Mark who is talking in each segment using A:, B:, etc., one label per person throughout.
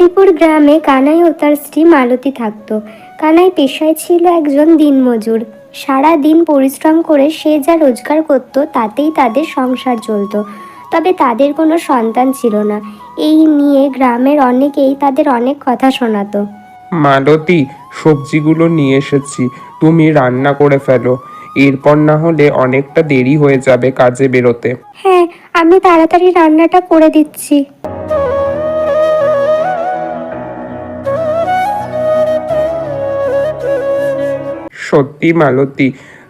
A: হরিপুর গ্রামে কানাই ও তার স্ত্রী মালতী থাকতো। কানাই পেশায় ছিল একজন দিনমজুর। সারা দিন পরিশ্রম করে সে যা রোজগার করত তাতেই তাদের সংসার চলতো। তবে তাদের কোনো সন্তান ছিল না। এই নিয়ে গ্রামের অনেকেই তাদের অনেক কথা শোনাতো।
B: মালতী সবজিগুলো নিয়ে এসেছি। তুমি রান্না করে ফেলো। এরপর না হলে অনেকটা দেরি হয়ে যাবে কাজে বেরোতে।
A: হ্যাঁ আমি তাড়াতাড়ি রান্নাটা করে দিচ্ছি।
B: সত্যি মালতী,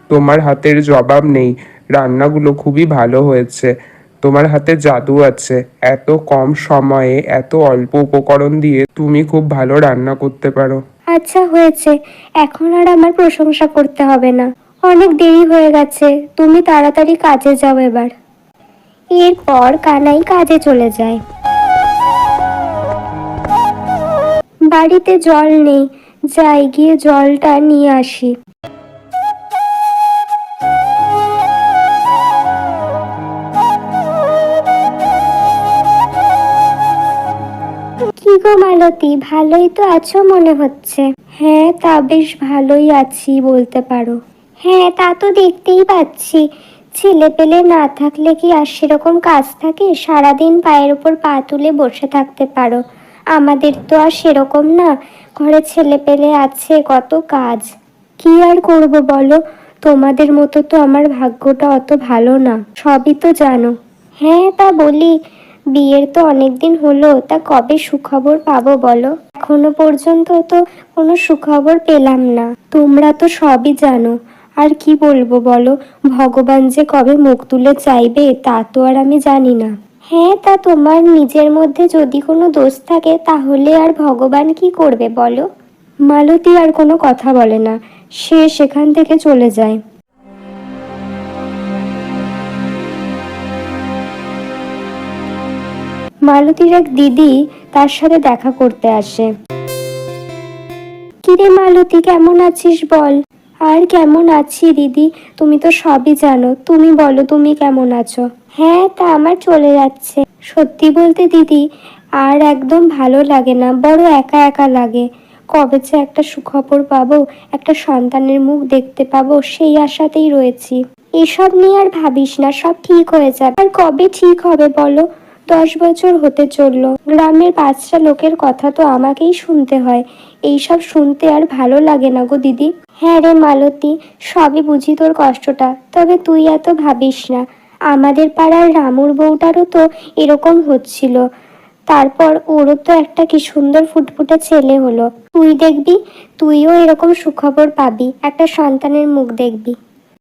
B: তোমার হাতের জবাব নেই। রান্নাগুলো খুবই ভালো হয়েছে। তোমার হাতে জাদু আছে। এত কম সময়ে, এত অল্প উপকরণ দিয়ে তুমি খুব ভালো রান্না করতে পারো।
A: আচ্ছা হয়েছে। এখন আর আমার প্রশংসা করতে হবে না। অনেক দেরি হয়ে গেছে। তুমি তাড়াতাড়ি কাজে যাও এবার। এরপর কানাই কাজে চলে যায়। বাড়িতে জল নেই। যাই গিয়ে জলটা নিয়ে আসি। কি গো মালতী, ভালোই তো আছো মনে হচ্ছে। হ্যাঁ তা বেশ ভালোই আছি বলতে পারো। হ্যাঁ তা তো দেখতেই পাচ্ছি। ছেলে পেলে না থাকলে কি আর সেরকম কাজ থাকে? সারাদিন পায়ের উপর পা তুলে বসে থাকতে পারো। আমাদের তো আর সেরকম না। ঘরে ছেলে পেলে আছে কত কাজ। কি আর করব বলো? তোমাদের মতো তো আমার ভাগ্যটা অত ভালো না। সবই তো জানো। হ্যাঁ তা বলি। বিয়ের তো অনেক দিন হলো, তা কবে সুখবর পাবো বলো? এখনও পর্যন্ত তো কোনো সুখবর পেলাম না। তোমরা তো সবই জানো। আর কি বলব বলো, ভগবান যে কবে মুখ তুলে চাইবে, তা তো আর আমি জানি না। হ্যাঁ তা তোমার নিজের মধ্যে যদি কোনো দোষ থাকে, তাহলে আর ভগবান কি করবে বলো? মালতী আর কোনো কথা বলে না। সে সেখান থেকে চলে যায়। মালতীর এক দিদি তার সাথে দেখা করতে আসে। কিরে মালতী, কেমন আছিস বল? আর কেমন আছি দিদি, তুমি তো সবই জানো। তুমি বলো, তুমি কেমন আছো? হ্যাঁ তা আমার চলে যাচ্ছে। সত্যি বলতে দিদি, আর একদম ভালো লাগে না, বড় একা একা লাগে। কবে যে একটা সুখবর পাবো, একটা সন্তানের মুখ দেখতে পাবো, সেই আশাতেই রয়েছি। এসব নিয়ে আর ভাবিস না, সব ঠিক হয়ে যাবে। আর কবে ঠিক হবে বলো? দশ বছর হতে চলল। গ্রামের পাঁচটা লোকের কথা তো আমাকেই শুনতে হয়। এইসব শুনতে আর ভালো লাগে না গো দিদি। হ্যাঁ রে মালতী, সবই বুঝি তোর কষ্টটা। তবে তুই এত ভাবিস না। আমাদের পাড়ার রামুর বউটারও তো এরকম হচ্ছিল। তারপর ওরও তো একটা কি সুন্দর ফুটফুটে ছেলে হলো। তুই দেখবি, তুইও এরকম সুখবর পাবি। একটা সন্তানের মুখ দেখবি।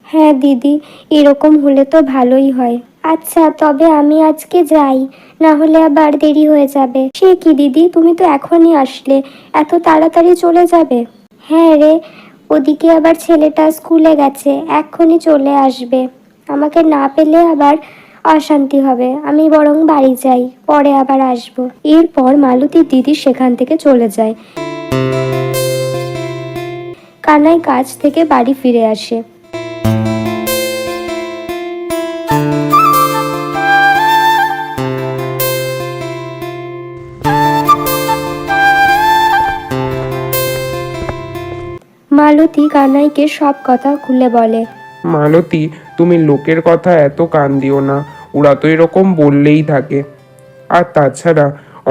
A: হ্যাঁ দিদি, এরকম হলে তো ভালোই হয়। আচ্ছা তবে আমি আজকে যাই না হলে আবার দেরি হয়ে যাবে। সে কি দিদি, তুমি তো এখনই আসলে, এত তাড়াতাড়ি চলে যাবে? হ্যাঁ রে, ওদিকে আবার ছেলেটা স্কুলে গেছে, এক্ষুনি চলে আসবে। আমাকে না পেলে আবার অশান্তি হবে, আমি বরং বাড়ি যাই, পরে আবার আসব। এরপর মালতীর দিদি সেখান থেকে চলে যায়। কানাই কাজ থেকে বাড়ি ফিরে আসে। মালতী কানাইকে সব কথা খুলে বলে।
B: মালতী তুমি লোকের কথা এত কান দিও না ওরা তো এরকম বললেই থাকে। আর তাছাড়া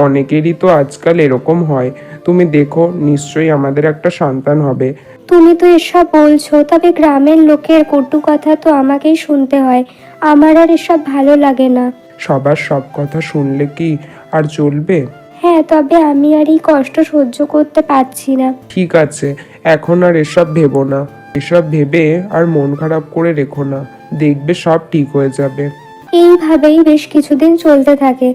B: অনেকেরই তো আজকাল এরকম হয়। তুমি দেখো নিশ্চয়ই আমাদের একটা সন্তান হবে।
A: তুমি তো এসব বলছো তবে গ্রামের লোকের কটু কথা তো আমাকেই শুনতে হয়। আমার আর এসব ভালো লাগে না।
B: সবার সব কথা শুনলে কি আর চলবে?
A: হ্যাঁ তবে আমি আর এই কষ্ট সহ্য করতে পারছি না।
B: ঠিক আছে এখন আর এসব ভেবো না। এসব ভেবে আর মন খারাপ করে রেখো না। দেখবে সব ঠিক হয়ে যাবে।
A: এইভাবেই বেশ কিছুদিন চলতে থাকে।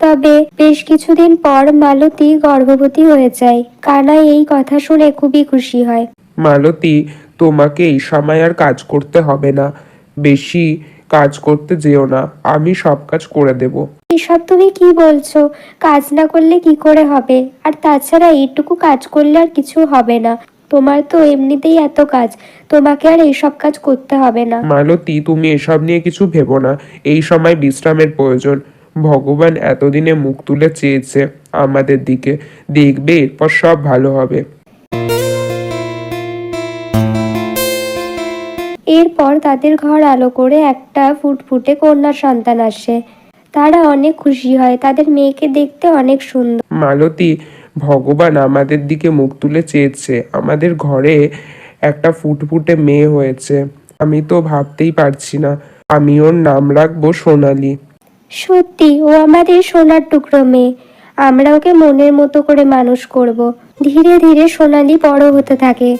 A: তবে বেশ কিছুদিন পর মালতী গর্ভবতী হয়ে যায়। কানাই এই কথা শুনে খুবই খুশি হয়।
B: মালতী তোমাকে এই সময় আর কাজ করতে হবে না। বেশি কাজ করতে যেও না। আমি সব কাজ করে দেব।
A: এসব তুমি কি বলছো? কাজ না করলে কি করে হবে? আর তাছাড়া এইটুকু কাজ করলে আর কিছু হবে না। তোমার তো এমনিতেই এত কাজ। তোমাকে আর এইসব কাজ করতে হবে না।
B: মালতী তুমি এসব নিয়ে কিছু ভেবো না। এই সময় বিশ্রামের প্রয়োজন। ভগবান এতদিনে মুখ তুলে চেয়েছে আমাদের দিকে। দেখবে এরপর সব ভালো হবে।
A: এরপর তাদের ঘর আলো করে একটা ফুটফুটে কন্যা সন্তান আসে। তারা অনেক খুশি হয় তাদের মেয়েকে দেখতে অনেক সুন্দর।
B: মালতী ভগবান আমাদের দিকে মুখ তুলে চেয়েছে আমাদের ঘরে একটা ফুটফুটে মেয়ে হয়েছে। আমি তো ভাবতেই পারছি না আমি ওর নাম রাখব সোনালি।
A: সত্যি ও আমাদের সোনার টুকরো মেয়ে। আমরা ওকে মনের মতো করে মানুষ করব। ধীরে ধীরে সোনালি বড় হতে থাকে।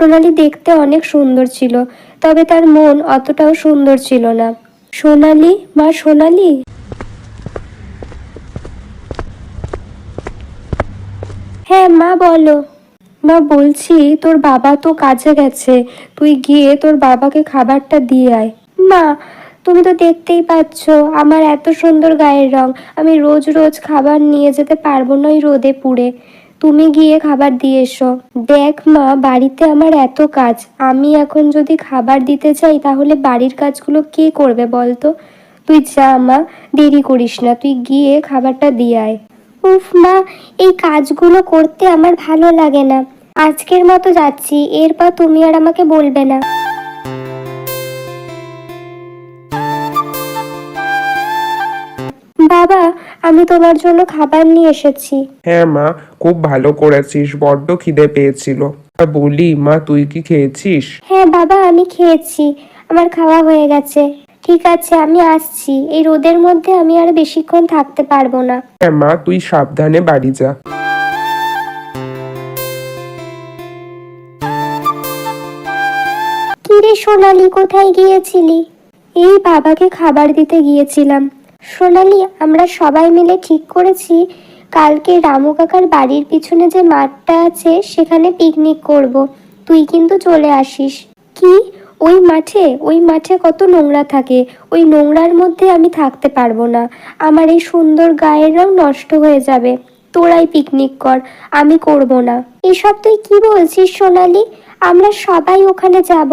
A: সোনালি দেখতে অনেক সুন্দর ছিল, তবে তার মন অতটাও সুন্দর ছিল না। সোনালি? মা সোনালি? হ্যাঁ মা বলো। মা বলছি, তোর বাবা তো কাজে গেছে, তুই গিয়ে তোর বাবাকে খাবারটা দিয়ে আয়। মা, তুমি তো দেখতেই পাচ্ছ, আমার এত সুন্দর গায়ের রং, আমি রোজ রোজ খাবার নিয়ে যেতে পারব না ওই রোদে পুড়ে। তুমি গিয়ে খাবার দিয়ে এসো। দেখ মা, বাড়িতে আমার এত কাজ। আমি এখন যদি খাবার দিতে চাই, তাহলে বাড়ির কাজগুলো কে করবে বলতো? তুই যা মা, দেরি করিস না, তুই গিয়ে খাবারটা দিয়ে আয়। উফ মা, এই কাজগুলো করতে আমার ভালো লাগে না। আজকের মতো যাচ্ছি, এরপর তুমি আর আমাকে বলবে না। বাবা আমি তোমার জন্য খাবার নিয়ে এসেছি।
B: হ্যাঁ মা খুব ভালো করেছিস বড্ড খিদে পেয়েছিল। বলি মা তুই কি খেয়েছিস?
A: হ্যাঁ বাবা আমি খেয়েছি। আমার খাওয়া হয়ে গেছে। ঠিক আছে আমি আসছি। এই রোদের মধ্যে আমি আর বেশিক্ষণ থাকতে পারব না।
B: হ্যাঁ মা তুই সাবধানে বাড়ি যা।
A: কিরে সোনালি কোথায় গিয়েছিলি? এই বাবাকে খাবার দিতে গিয়েছিলাম। সোনালি, আমরা সবাই মিলে ঠিক করেছি। কালকে রামু কাকার বাড়ির পিছনে যে মাঠটা আছে, সেখানে পিকনিক করব। তুই কিন্তু চলে আসিস। কি? ওই মাঠে? ওই মাঠে কত নোংরা থাকে। ওই নোংরার মধ্যে আমি থাকতে পারব না। আমার এই সুন্দর গায়ের রং নষ্ট হয়ে যাবে। তোরাই পিকনিক কর। আমি করব না। এসব তুই কি বলছিস সোনালি? আমরা সবাই ওখানে যাব।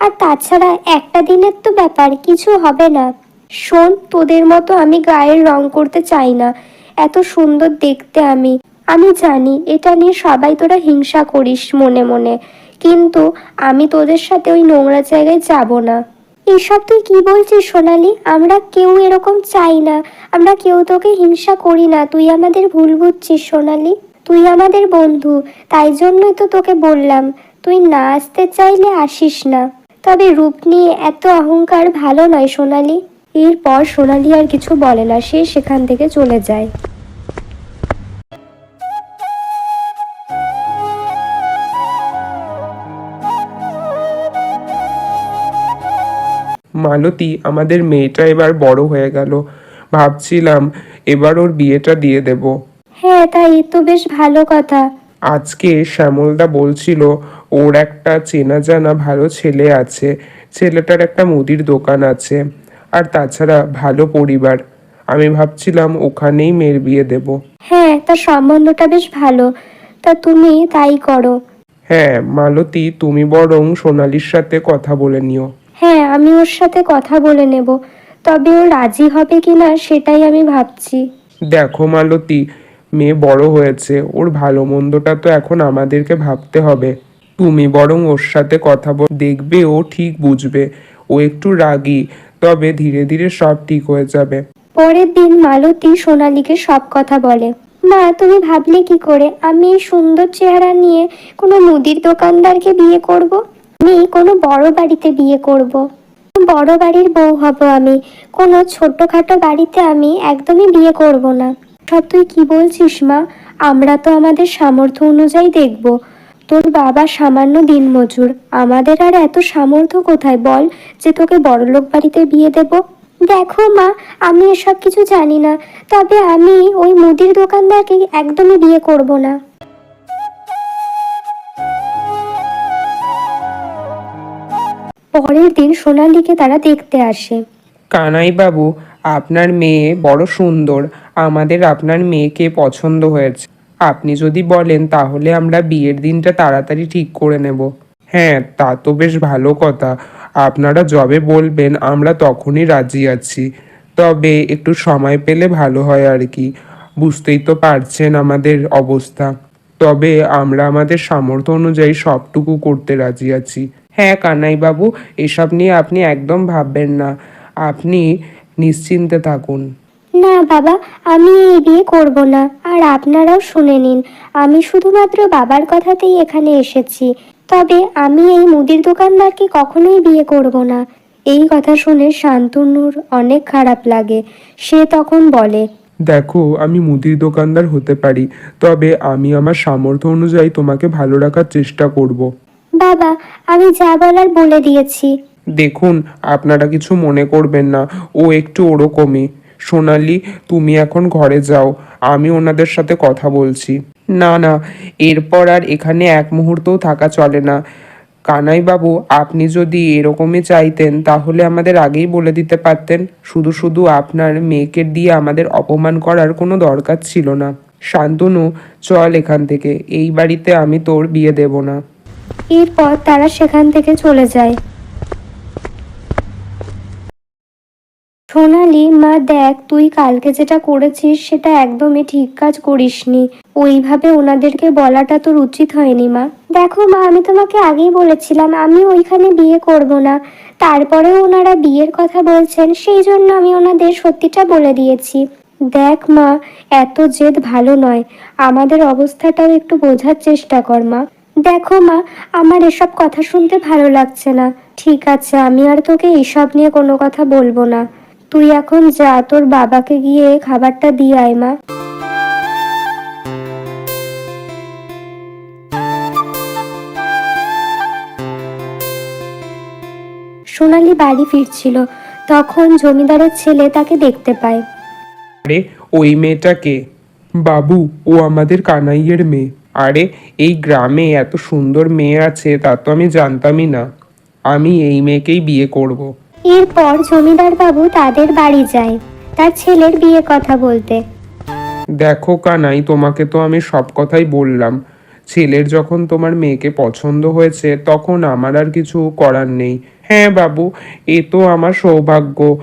A: আর তাছাড়া একটা দিনের তো ব্যাপার, কিছু হবে না। শোন, তোদের মতো আমি গায়ের রং করতে চাই না। এত সুন্দর দেখতে আমি। আমি জানি, এটা নিয়ে সবাই তোরা হিংসা করিস মনে মনে। কিন্তু আমি তোদের সাথে ওই নোংরা জায়গায় যাব না। এসব তুই কি বলছিস সোনালি? আমরা কেউ এরকম চাই না। আমরা কেউ তোকে হিংসা করি না। তুই আমাদের ভুল বুঝছিস সোনালি। তুই আমাদের বন্ধু। তাই জন্যই তো তোকে বললাম। তুই না আসতে চাইলে আসিস না। তবে রূপ নিয়ে এত অহংকার ভালো নয় সোনালি। এরপর সোনালি আর কিছু বলে না সে সেখান থেকে চলে যায়।
B: মালতী আমাদের মেয়েটা এবার বড় হয়ে গেল। ভাবছিলাম এবার ওর বিয়েটা দিয়ে দেব।
A: হ্যাঁ তাই তো বেশ ভালো কথা।
B: আজকে শ্যামলদা বলছিল ওর একটা চেনা জানা ভালো ছেলে আছে। ছেলেটার একটা মুদির দোকান আছে। আর তাছাড়া ভালো পরিবার। আমি ভাবছিলাম ওখানেই মেয়ের বিয়ে দেব।
A: হ্যাঁ তার সম্বন্ধটা বেশ ভালো। তা তুমি তাই করো।
B: হ্যাঁ মালতী তুমি বরং সোনালির সাথে কথা বলে নিও।
A: হ্যাঁ আমি ওর সাথে কথা বলে নেব। তবে ও রাজি হবে কিনা সেটাই আমি ভাবছি।
B: দেখো মালতী মেয়ে বড় হয়েছে। ওর ভালো মন্দটা তো এখন আমাদেরকে ভাবতে হবে। তুমি বরং ওর সাথে কথা বল দেখবে ও ঠিক বুঝবে। ও একটু রাগী। তবে ধীরে ধীরে সব ঠিক হয়ে যাবে।
A: পরের দিন মালতী সোনালীকে সব কথা বলে। মা, তুমি ভাবলে কি করে? আমি এই সুন্দর চেহারা নিয়ে কোনো মুদির দোকানদারকে বিয়ে করব? আমি কোনো বড় বাড়িতে বিয়ে করব? বড় বাড়ির বউ হব আমি। কোনো ছোটখাটো বাড়িতে আমি একদমই বিয়ে করব না। সব তুই কি বলছিস মা? আমরা তো আমাদের সামর্থ্য অনুযায়ী দেখব। তোর বাবা সামান্য দিনমজুর। আমাদের আর এত সামর্থ্য কোথায়? বল যে তোকে বড়লোক বাড়িতে বিয়ে দেব। দেখো মা, আমি এসব কিছু জানি না। তবে আমি ওই মুদির দোকানদারকে একদমই বিয়ে করব না। পরের দিন সোনালিকে তারা দেখতে আসে।
B: কানাই বাবু আপনার মেয়ে বড় সুন্দর। আমাদের আপনার মেয়েকে পছন্দ হয়েছে। আপনি যদি বলেন, তাহলে আমরা বিয়ের দিনটা তাড়াতাড়ি ঠিক করে নেব। হ্যাঁ তা তো বেশ ভালো কথা। আপনারা যবে বলবেন, আমরা তখনই রাজি আছি। তবে একটু সময় পেলে ভালো হয় আর কি। বুঝতেই তো পারছেন আমাদের অবস্থা। তবে আমরা আমাদের সামর্থ্য অনুযায়ী সবটুকু করতে রাজি আছি। হ্যাঁ কানাই বাবু এসব নিয়ে আপনি একদম ভাববেন না। আপনি নিশ্চিন্তে থাকুন।
A: না বাবা আমি এই বিয়ে করব না। আর আপনারাও শুনে নিন আমি শুধুমাত্র বাবার কথাতেই এখানে এসেছি। তবে আমি এই মুদির দোকানদারকে কখনোই বিয়ে করব না। এই কথা শুনে শান্তনুর অনেক খারাপ লাগে। সে তখন বলে
B: দেখো আমি মুদির দোকানদার হতে পারি তবে আমি আমার সামর্থ্য অনুযায়ী তোমাকে ভালো রাখার চেষ্টা করব।
A: বাবা আমি যা বলার বলে দিয়েছি।
B: দেখুন আপনারা কিছু মনে করবেন না ও একটু ওরকমই। সোনালি, তুমি এখন ঘরে যাও, আমি ওনাদের সাথে কথা বলছি। না না, এরপর আর এখানে এক মুহূর্তও থাকা চলে না। কানাই বাবু আপনি যদি এরকমই চাইতেন, তাহলে আমাদের আগেই বলে দিতে পারতেন। শুধু শুধু আপনার মেয়েকে দিয়ে আমাদের অপমান করার কোনো দরকার ছিল না। শান্তনু, চল এখান থেকে, এই বাড়িতে আমি তোর বিয়ে দেব না।
A: এরপর তারা সেখান থেকে চলে যায়। সোনালি, মা, দেখ, তুই কালকে যেটা করেছিস সেটা একদমই ঠিক কাজ করিসনি। ওইভাবে ওনাদেরকে বলাটা তোর উচিত হয়নি, মা। দেখো, মা, আমি তোমাকে আগেই বলেছিলাম আমি ওইখানে বিয়ে করব না। তারপরেও ওনারা বিয়ের কথা বলছেন, সেই জন্য আমি ওনাদের সত্যিটা বলে দিয়েছি। দেখ, মা, এত জেদ ভালো নয়। আমাদের অবস্থাটাও একটু বোঝার চেষ্টা কর, মা। দেখো, মা, আমার এসব কথা শুনতে ভালো লাগছে না। ঠিক আছে, আমি আর তোকে এসব নিয়ে কোনো কথা বলব না। তুই এখন যা, তোর বাবাকে গিয়ে খাবারটা দিয়ে আয়, মা। সোনালি বাড়ি ফিরছিল। তখন জমিদারের ছেলে তাকে দেখতে পায়।
B: আরে, ওই মেয়েটাকে বাবু, ও আমাদের কানাইয়ের মেয়ে। আরে, এই গ্রামে এত সুন্দর মেয়ে আছে, তা তো আমি জানতামই না। আমি এই মেয়েকেই বিয়ে করব।
A: এরপর জমিদার বাবু তাদের বাড়ি যায়, তার ছেলের বিয়ে কথা বলতে।
B: দেখো কানাই, তোমাকে তো আমি সব কথাই বললাম। ছেলের যখন তোমার মেয়েকে পছন্দ হয়েছে, তখন আমার আর কিছু করার নেই। হ্যাঁ বাবু, এ তো আমার সৌভাগ্য।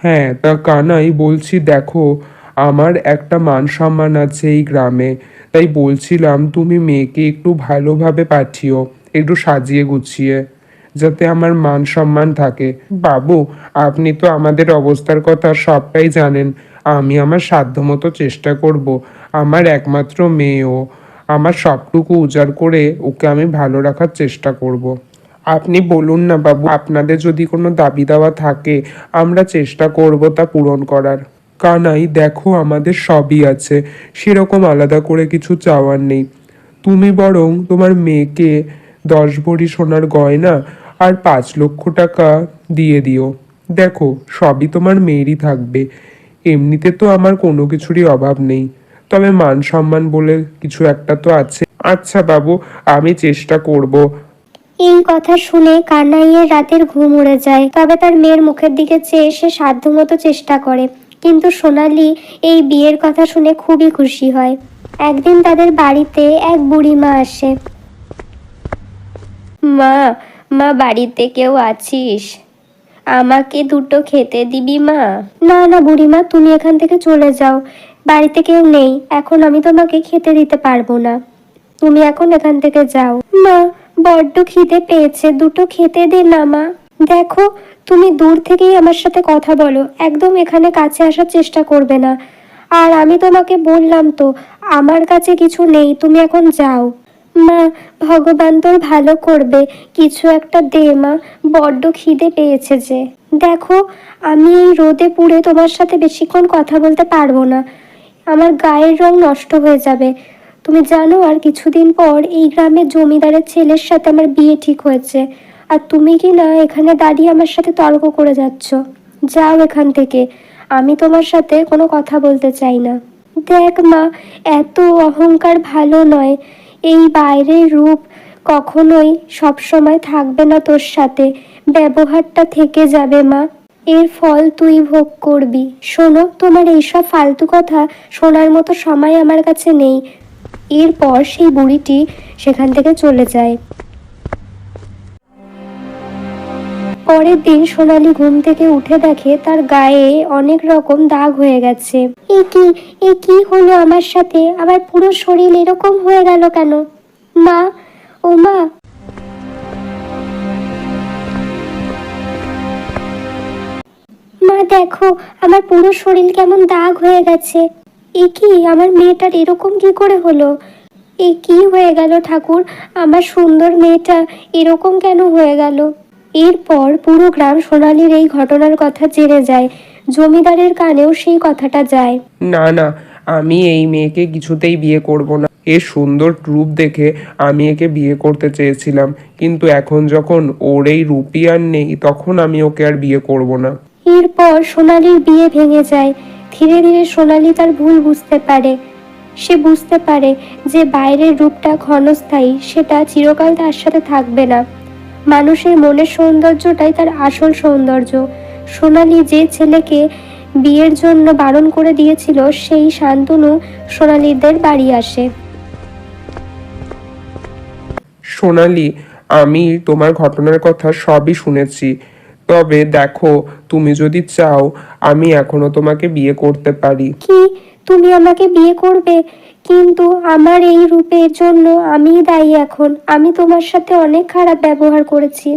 B: হ্যাঁ তা কানাই, বলছি দেখো, আমার একটা মান সম্মান আছে এই গ্রামে। তাই বলছিলাম, তুমি মেয়েকে একটু ভালোভাবে পাঠিও, একটু সাজিয়ে গুছিয়ে। যাতে আমার মান সম্মান থাকে। বাবু, আপনি তো আমাদের অবস্থার কথা সবটাই জানেন। আমি আমার সাধ্যমতো চেষ্টা করব। আমার একমাত্র মেয়েও আমার সবটুকু উজাড় করে ওকে আমি ভালো রাখার চেষ্টা করব। আপনি বলুন না বাবু, আপনাদের যদি কোনো দাবি দাওয়া থাকে, আমরা চেষ্টা করব তা পূরণ করার। কানাই, দেখো আমাদের সবই আছে। সেরকম আলাদা করে কিছু চাওয়ার নেই। তুমি বরং তোমার মেয়েকে দশ ভরি সোনার গয়না আর পাঁচ লক্ষ টাকা দিয়ে দিও। দেখো সবই তোমার মেয়েরই থাকবে। এমনিতে তো আমার কোনো কিছুরই অভাব নেই। তবে মান সম্মান বলে কিছু একটা তো আছে। আচ্ছা বাবু আমি চেষ্টা করব।
A: এই কথা শুনে কানাইয়ের রাতের ঘুম উড়ে যায়। তবে তার মেয়ের মুখের দিকে চেয়ে সে সাধ্যমতো চেষ্টা করে। কিন্তু সোনালি এই বিয়ের কথা শুনে খুবই খুশি হয়। একদিন তাদের বাড়িতে এক বুড়িমা আসে। মা মা বাড়িতে কেউ আছিস? আমাকে দুটো খেতে দিবি মা? না না বুড়িমা তুমি এখান থেকে চলে যাও। বাড়িতে কেউ নেই এখন আমি তোমাকে খেতে দিতে পারব না। তুমি এখন এখান থেকে যাও। মা বড্ড খিদে পেয়েছে দুটো খেতে দে না মা। দেখো তুমি দূর থেকেই আমার সাথে কথা বলো একদম এখানে কাছে আসার চেষ্টা করবে না। আর আমি তোমাকে বললাম তো আমার কাছে কিছু নেই তুমি এখন যাও। মা, ভগবান তোর ভালো করবে। কিছু একটা দে মা, বড্ড খিদে পেয়েছে যে। দেখো, আমি এই রোদে পুড়ে তোমার সাথে বেশিক্ষণ কথা বলতে পারব না। আমার গায়ের রং নষ্ট হয়ে যাবে। তুমি জানো, আর কিছুদিন পর এই গ্রামের জমিদারের ছেলের সাথে আমার বিয়ে ঠিক হয়েছে। আর তুমি কি না এখানে দাঁড়িয়ে আমার সাথে তর্ক করে যাচ্ছ? যাও এখান থেকে। আমি তোমার সাথে কোনো কথা বলতে চাই না। দেখ মা, এত অহংকার ভালো নয়। এই বাইরের রূপ কখনোই সবসময় থাকবে না তোর সাথে। ব্যবহারটা থেকে যাবে, মা। এর ফল তুই ভোগ করবি। শোনো, তোমার এইসব ফালতু কথা শোনার মতো সময় আমার কাছে নেই। এরপর সেই বুড়িটি সেখান থেকে চলে যায়। পরের দিন সোনালি ঘুম থেকে উঠে দেখে তার গায়ে অনেক রকম দাগ হয়ে গেছে। এ কি? এ কি হলো আমার সাথে? আমার পুরো শরীর এরকম হয়ে গেল কেন? মা, ও মা। মা, দেখো, আমার পুরো শরীর কেমন দাগ হয়ে গেছে। এ কি? আমার মেয়েটার এরকম কি করে হলো? এ কি হয়ে গেল ঠাকুর? আমার সুন্দর মেয়েটা এরকম কেন হয়ে গেল? এরপর পুরো গ্রাম সোনালির এই ঘটনার কথা জেনে যায়। জমিদারের কানেও সেই কথাটা যায়।
B: না না আমি এই মেয়েকে কিছুতেই বিয়ে করব না। এর সুন্দর রূপ দেখে আমি একে বিয়ে করতে চেয়েছিলাম। কিন্তু এখন যখন ওর এই রূপই আর নেই তখন আমি ওকে আর বিয়ে করব না।
A: এরপর সোনালির বিয়ে ভেঙে যায়। ধীরে ধীরে সোনালি তার ভুল বুঝতে পারে। সে বুঝতে পারে যে বাইরের রূপটা ক্ষণস্থায়ী সেটা চিরকাল তার সাথে থাকবে না। মানুষের মনের সৌন্দর্যটাই তার আসল সৌন্দর্য। সোনালি যে ছেলেকে বিয়ের জন্য বারণ করে দিয়েছিল সেই শান্তনু সোনালিদের বাড়ি আসে।
B: সোনালি আমি তোমার ঘটনার কথা সবই শুনেছি। তবে দেখো তুমি যদি চাও আমি এখনও তোমাকে বিয়ে করতে পারি।
A: কি? তুমি আমাকে বিয়ে করবে? কিন্তু আমার এই রূপের জন্য আমিই দায়ী এখন। আমি তোমার সাথে অনেক খারাপ ব্যবহার করেছি।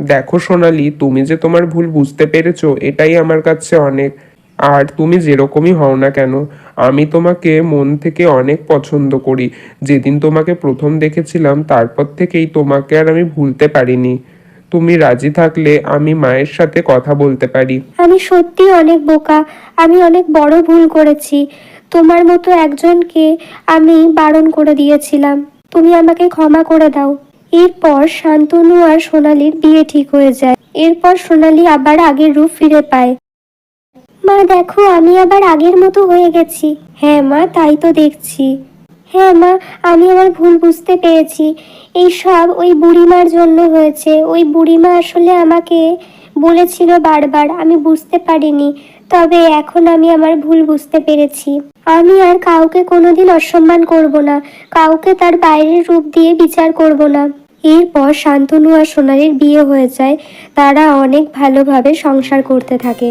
B: দেখো সোনালি তুমি যে তোমার ভুল বুঝতে পেরেছ এটাই আমার কাছে অনেক। আর তুমি যেরকমই হও না কেন আমি তোমাকে মন থেকে অনেক পছন্দ করি। যেদিন তোমাকে প্রথম দেখেছিলাম তারপর থেকেই তোমাকে আর আমি ভুলতে পারিনি। তুমি রাজি থাকলে আমি মায়ের সাথে কথা বলতে পারি।
A: আমি সত্যি অনেক বোকা আমি অনেক বড় ভুল করেছি। তোমার মতো একজনকে আমি বারণ করে দিয়েছিলাম। তুমি আমাকে ক্ষমা করে দাও। এরপর শান্তনু আর সোনালির বিয়ে ঠিক হয়ে যায়। এরপর সোনালি আবার আগের রূপ ফিরে পায়। মা, দেখো, আমি আবার আগের মতো হয়ে গেছি। হ্যাঁ মা, তাই তো দেখছি। হ্যাঁ মা, আমি আমার ভুল বুঝতে পেরেছি। এই সব ওই বুড়িমার জন্য হয়েছে। ওই বুড়িমা আসলে আমাকে বলেছিল বারবার। আমি বুঝতে পারিনি। তবে এখন আমি আমার ভুল বুঝতে পেরেছি। আমি আর কাউকে কোনোদিন অসম্মান করব না। কাউকে তার বাইরের রূপ দিয়ে বিচার করব না। এরপর শান্তনু আর সোনালির বিয়ে হয়ে যায়। তারা অনেক ভালোভাবে সংসার করতে থাকে।